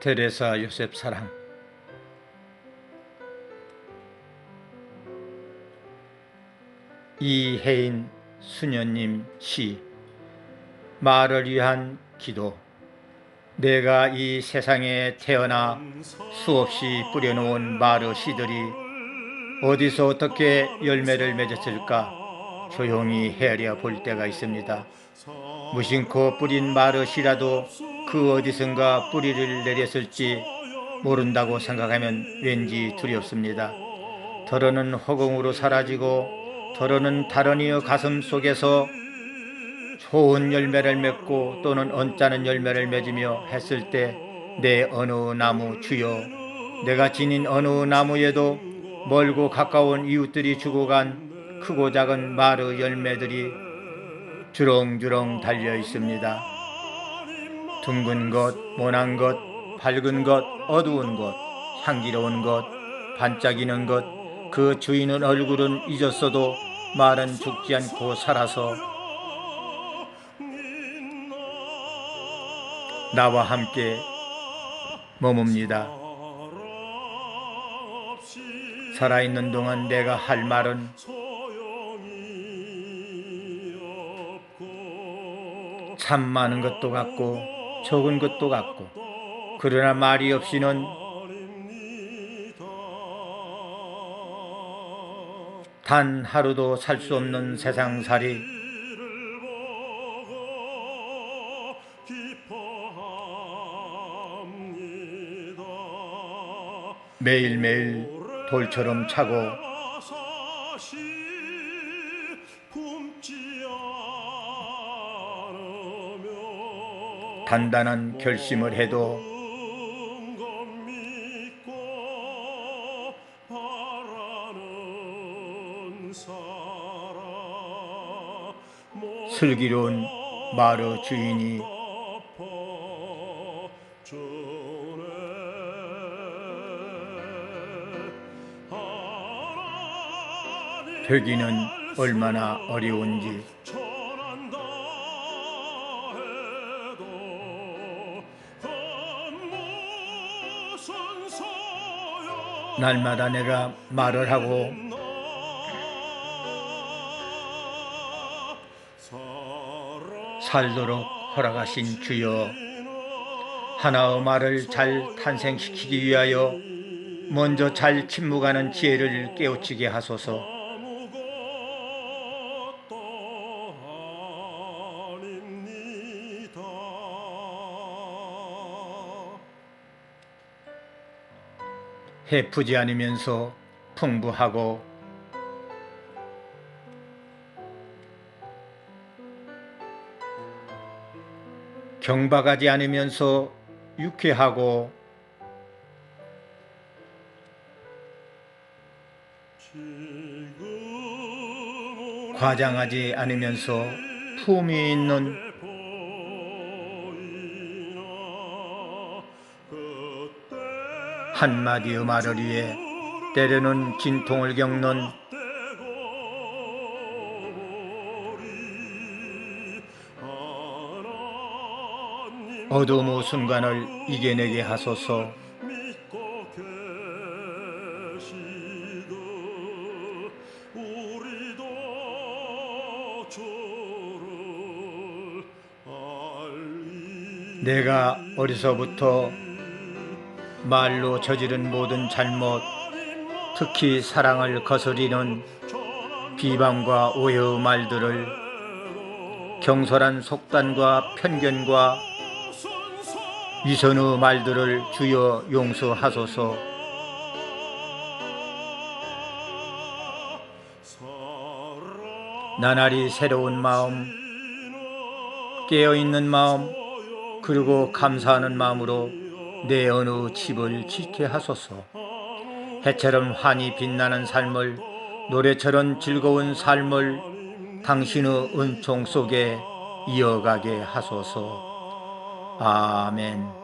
테레사 요셉 사랑 이혜인 수녀님 시 말을 위한 기도 내가 이 세상에 태어나 수없이 뿌려놓은 마르 시들이 어디서 어떻게 열매를 맺었을까 조용히 헤아려 볼 때가 있습니다. 무심코 뿌린 마르시라도 그 어디선가 뿌리를 내렸을지 모른다고 생각하면 왠지 두렵습니다. 덜어는 허공으로 사라지고 덜어는 다른 이의 가슴 속에서 좋은 열매를 맺고 또는 언짢은 열매를 맺으며 했을 때 내 어느 나무 주여 내가 지닌 어느 나무에도 멀고 가까운 이웃들이 주고 간 크고 작은 마르 열매들이 주렁주렁 달려 있습니다. 둥근 것, 모난 것, 밝은 것, 어두운 것, 향기로운 것, 반짝이는 것, 그 주인은 얼굴은 잊었어도 말은 죽지 않고 살아서 나와 함께 머뭅니다. 살아있는 동안 내가 할 말은 참 많은 것도 같고 적은 것도 같고 그러나 말이 없이는 단 하루도 살 수 없는 세상살이 매일매일 돌처럼 차고 단단한 결심을 해도 슬기로운 마르 주인이 되기는 얼마나 어려운지 날마다 내가 말을 하고 살도록 허락하신 주여 하나의 말을 잘 탄생시키기 위하여 먼저 잘 침묵하는 지혜를 깨우치게 하소서 해프지 않으면서 풍부하고 경박하지 않으면서 유쾌하고 과장하지 않으면서 품위 있는 한마디의 말을 위해 때로는 진통을 겪는 어두움의 순간을 이겨내게 하소서. 내가 어려서부터 말로 저지른 모든 잘못, 특히 사랑을 거스리는 비방과 오해의 말들을 경솔한 속단과 편견과 위선의 말들을 주여 용서하소서. 나날이 새로운 마음, 깨어있는 마음, 그리고 감사하는 마음으로 내 어느 집을 짓게 하소서. 해처럼 환히 빛나는 삶을 노래처럼 즐거운 삶을 당신의 은총 속에 이어가게 하소서. 아멘.